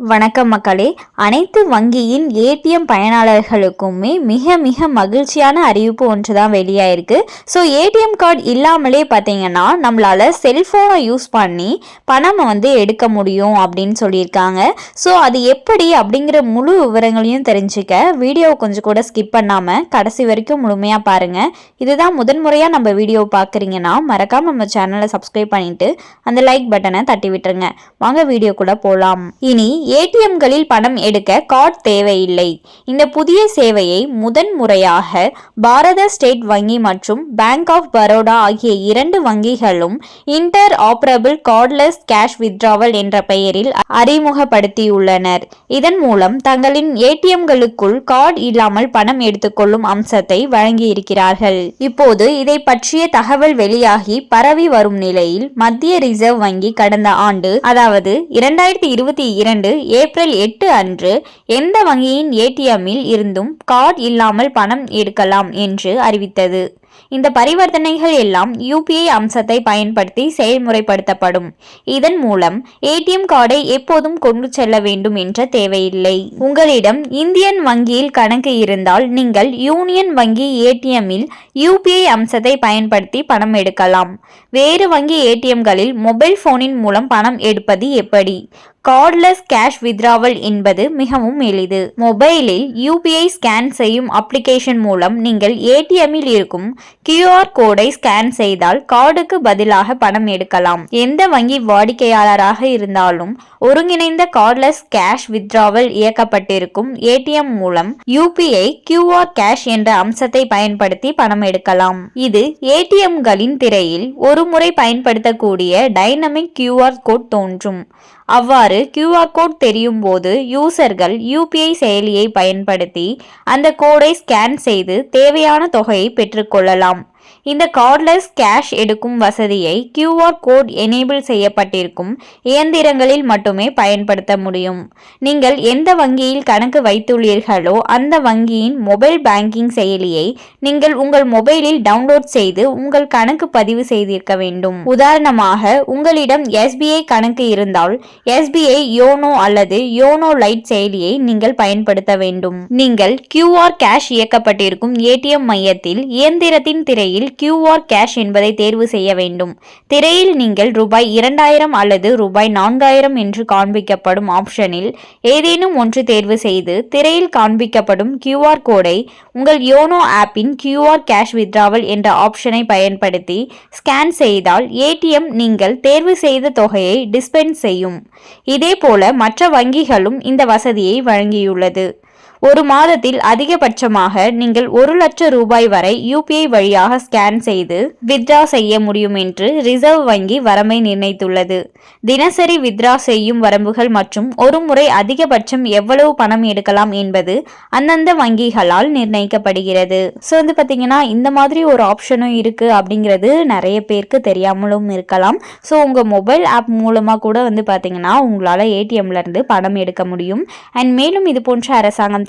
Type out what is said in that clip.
வணக்கம் மக்களே. அனைத்து வங்கியின் ஏடிஎம் பயனாளர்களுக்குமே மிக மிக மகிழ்ச்சியான அறிவிப்பு ஒன்று தான் வெளியாயிருக்கு ஸோ ஏடிஎம் கார்டு இல்லாமலே பார்த்தீங்கன்னா நம்மளால் செல்ஃபோனை யூஸ் பண்ணி பணம் வந்து எடுக்க முடியும் அப்படின்னு சொல்லியிருக்காங்க. ஸோ அது எப்படி அப்படிங்கிற முழு விவரங்களையும் தெரிஞ்சுக்க வீடியோவை கொஞ்சம் கூட ஸ்கிப் பண்ணாமல் கடைசி வரைக்கும் முழுமையாக பாருங்கள் இதுதான் முதன்முறையாக நம்ம வீடியோ பார்க்குறீங்கன்னா மறக்காமல் நம்ம சேனலை சப்ஸ்கிரைப் பண்ணிவிட்டு அந்த லைக் பட்டனை தட்டி விட்டுருங்க. வாங்க வீடியோ கூட போகலாம் இனி ஏடிஎம்களில் பணம் எடுக்க கார்டு தேவையில்லை. இந்த புதிய சேவையை முதன் முறையாக பாரத ஸ்டேட் வங்கி மற்றும் பேங்க் ஆஃப் பரோடா ஆகிய இரண்டு வங்கிகளும் interoperable cardless cash withdrawal என்ற பெயரில் அறிமுகப்படுத்தியுள்ளனர். இதன் மூலம் தங்களின் ஏடிஎம்களுக்குள் கார்டு இல்லாமல் பணம் எடுத்துக்கொள்ளும் அம்சத்தை வழங்கியிருக்கிறார்கள். இப்போது இதை பற்றிய தகவல் வெளியாகி பரவி வரும் நிலையில் மத்திய ரிசர்வ் வங்கி கடந்த ஆண்டு அதாவது இரண்டாயிரத்தி இருபத்தி இரண்டு ஏப்ரல் எட்டு அன்று எந்த வங்கியின் ஏடிஎம்மில் இருந்தும் கார்டு இல்லாமல் பணம் எடுக்கலாம் என்று அறிவித்தது. இந்த பரிவர்த்தனைகள் எல்லாம் யூபிஐ அம்சத்தை பயன்படுத்தி செயல்முறைப்படுத்தப்படும். இதன் மூலம் ஏடிஎம் கார்டை எப்போதும் கொண்டு செல்ல வேண்டும் என்ற தேவையில்லை. உங்களிடம் இந்தியன் வங்கியில் கணக்கு இருந்தால் நீங்கள் யூனியன் வங்கி ஏடிஎம்மில் யூபிஐ அம்சத்தை பயன்படுத்தி பணம் எடுக்கலாம். வேறு வங்கி ஏடிஎம்களில் மொபைல் போனின் மூலம் பணம் எடுப்பது எப்படி? கார்ட்லெஸ் கேஷ் வித்ராவல் என்பது மிகவும் எளிது. மொபைலில் யூபிஐ ஸ்கேன் செய்யும் அப்ளிகேஷன் மூலம் நீங்கள் ஏடிஎம்மில் இருக்கும் கியூஆர் கோடை ஸ்கேன் செய்தால் கார்டுக்கு பதிலாக பணம் எடுக்கலாம். எந்த வங்கி வாடிக்கையாளராக இருந்தாலும் ஒருங்கிணைந்த கார்ட்லெஸ் கேஷ் வித்ராவல் இயக்கப்பட்டிருக்கும் ஏடிஎம் மூலம் யூபிஐ கியூஆர் கேஷ் என்ற அம்சத்தை பயன்படுத்தி பணம் எடுக்கலாம். இது ஏடிஎம்களின் திரையில் ஒருமுறை பயன்படுத்தக்கூடிய டைனமிக் கியூஆர் கோட் தோன்றும். அவ்வாறு கியூஆர் கோட் தெரியும் போது யூசர்கள் யூபிஐ செயலியை பயன்படுத்தி அந்த கோடை ஸ்கேன் செய்து தேவையான தொகையை பெற்றுக்கொள்ளலாம் இந்த கார்ட்லெஸ் கேஷ் எடுக்கும் வசதியை கியூஆர் கோட் எனேபிள் செய்யப்பட்டிருக்கும் இயந்திரங்களில் மட்டுமே பயன்படுத்த முடியும். நீங்கள் எந்த வங்கியில் கணக்கு வைத்துள்ளீர்களோ அந்த வங்கியின் மொபைல் பேங்கிங் செயலியை நீங்கள் உங்கள் மொபைலில் டவுன்லோட் செய்து உங்கள் கணக்கு பதிவு செய்திருக்க வேண்டும். உதாரணமாக உங்களிடம் எஸ்பிஐ கணக்கு இருந்தால் எஸ்பிஐ யோனோ அல்லது யோனோ லைட் செயலியை நீங்கள் பயன்படுத்த வேண்டும். நீங்கள் கியூஆர் கேஷ் இயக்கப்பட்டிருக்கும் ஏடிஎம் மையத்தில் இயந்திரத்தின் திரையில் கியூஆர் கேஷ் என்பதை தேர்வு செய்ய வேண்டும். திரையில் நீங்கள் ரூபாய் இரண்டாயிரம் அல்லது ரூபாய் நான்காயிரம் என்று காண்பிக்கப்படும் ஆப்ஷனில் ஏதேனும் ஒன்று தேர்வு செய்து திரையில் காண்பிக்கப்படும் கியூஆர் கோடை உங்கள் யோனோ ஆப்பின் கியூஆர் கேஷ் வித்ராவல் என்ற ஆப்ஷனை பயன்படுத்தி ஸ்கேன் செய்தால் ஏடிஎம் நீங்கள் தேர்வு செய்த தொகையை டிஸ்பென்ஸ் செய்யும். இதேபோல மற்ற வங்கிகளும் இந்த வசதியை வழங்கியுள்ளது. ஒரு மாதத்தில் அதிகபட்சமாக நீங்கள் ஒரு லட்சம் ரூபாய் வரை யூபிஐ வழியாக ஸ்கேன் செய்து வித்ரா செய்ய முடியும் என்று ரிசர்வ் வங்கி வரம்பை நிர்ணயித்துள்ளது. தினசரி வித்ரா செய்யும் வரம்புகள் மற்றும் ஒரு முறை அதிகபட்சம் எவ்வளவு பணம் எடுக்கலாம் என்பது அந்தந்த வங்கிகளால் நிர்ணயிக்கப்படுகிறது. ஸோ வந்து பார்த்தீங்கன்னா இந்த மாதிரி ஒரு ஆப்ஷனும் இருக்குது அப்படிங்கிறது நிறைய பேருக்கு தெரியாமலும் இருக்கலாம். ஸோ உங்கள் மொபைல் ஆப் மூலமாக கூட வந்து பார்த்தீங்கன்னா உங்களால் ஏடிஎம்லேருந்து பணம் எடுக்க முடியும். அண்ட் மேலும் இது போன்ற அரசாங்கம்